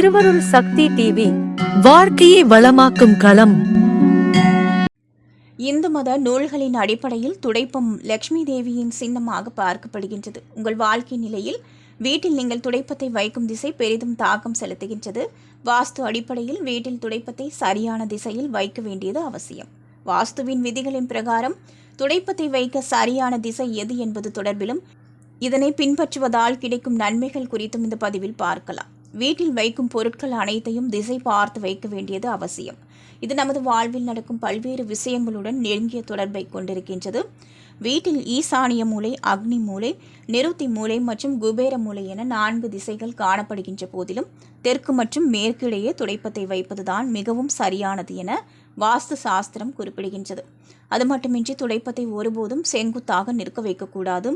திருவருள் சக்தி டிவி வாழ்க்கையை வளமாக்கும் களம். இந்து மத நூல்களின் அடிப்படையில் துடைப்பம் லக்ஷ்மி தேவியின் சின்னமாக பார்க்கப்படுகின்றது. உங்கள் வாழ்க்கை நிலையில் வீட்டில் நீங்கள் துடைப்பத்தை வைக்கும் திசை பெரிதும் தாக்கம் செலுத்துகின்றது. வாஸ்து அடிப்படையில் வீட்டில் துடைப்பத்தை சரியான திசையில் வைக்க வேண்டியது அவசியம். வாஸ்துவின் விதிகளின் பிரகாரம் துடைப்பத்தை வைக்க சரியான திசை எது என்பது தொடர்பிலும் இதனை பின்பற்றுவதால் கிடைக்கும் நன்மைகள் குறித்தும் இந்த பதிவில் பார்க்கலாம். வீட்டில் வைக்கும் பொருட்கள் அனைத்தையும் திசை பார்த்து வைக்க வேண்டியது அவசியம். இது நமது வாழ்வில் நடக்கும் பல்வேறு விஷயங்களுடன் நெருங்கிய தொடர்பை கொண்டிருக்கின்றது. வீட்டில் ஈசானிய மூலை அக்னி மூலை நிருத்தி மூலை மற்றும் குபேர மூலை என நான்கு திசைகள் காணப்படுகின்ற போதிலும் தெற்கு மற்றும் மேற்கிடையே துடைப்பத்தை வைப்பதுதான் மிகவும் சரியானது என வாஸ்து சாஸ்திரம் குறிப்பிடுகின்றது. அது மட்டுமின்றி துடைப்பத்தை ஒருபோதும் செங்குத்தாக நிற்க வைக்கக்கூடாது.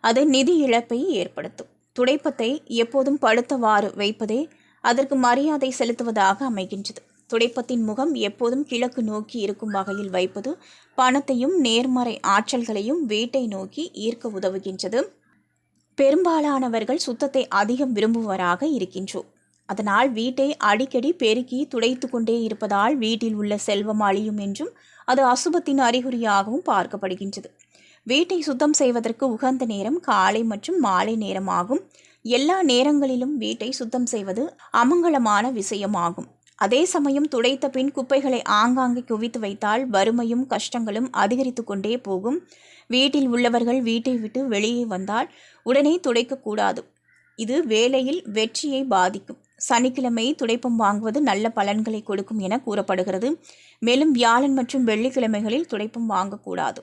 அது நிதி இழப்பை ஏற்படுத்தும். துடைப்பத்தை எப்போதும் படுத்தவாறு வைப்பதே அதற்கு மரியாதை செலுத்துவதாக அமைகின்றது. துடைப்பத்தின் முகம் எப்போதும் கிழக்கு நோக்கி இருக்கும் வகையில் வைப்பது பணத்தையும் நேர்மறை ஆற்றல்களையும் வீட்டை நோக்கி ஈர்க்க உதவுகின்றது. பெரும்பாலானவர்கள் சுத்தத்தை அதிகம் விரும்புவராக இருக்கின்றோம். அதனால் வீட்டை அடிக்கடி பெருக்கி துடைத்து கொண்டே இருப்பதால் வீட்டில் உள்ள செல்வம் அழியும் என்றும் அது அசுபத்தின் அறிகுறியாகவும் பார்க்கப்படுகின்றது. வீட்டை சுத்தம் செய்வதற்கு உகந்த நேரம் காலை மற்றும் மாலை நேரமாகும். எல்லா நேரங்களிலும் வீட்டை சுத்தம் செய்வது அமங்கலமான விஷயமாகும். அதே சமயம் துடைத்த பின் குப்பைகளை ஆங்காங்கே குவித்து வைத்தால் வறுமையும் கஷ்டங்களும் அதிகரித்து கொண்டே போகும். வீட்டில் உள்ளவர்கள் வீட்டை விட்டு வெளியே வந்தால் உடனே துடைக்கக்கூடாது இது வேலையில் வெற்றியை பாதிக்கும். சனிக்கிழமை துடைப்பம் வாங்குவது நல்ல பலன்களை கொடுக்கும் என கூறப்படுகிறது. மேலும் வியாழன் மற்றும் வெள்ளிக்கிழமைகளில் துடைப்பம் வாங்கக்கூடாது.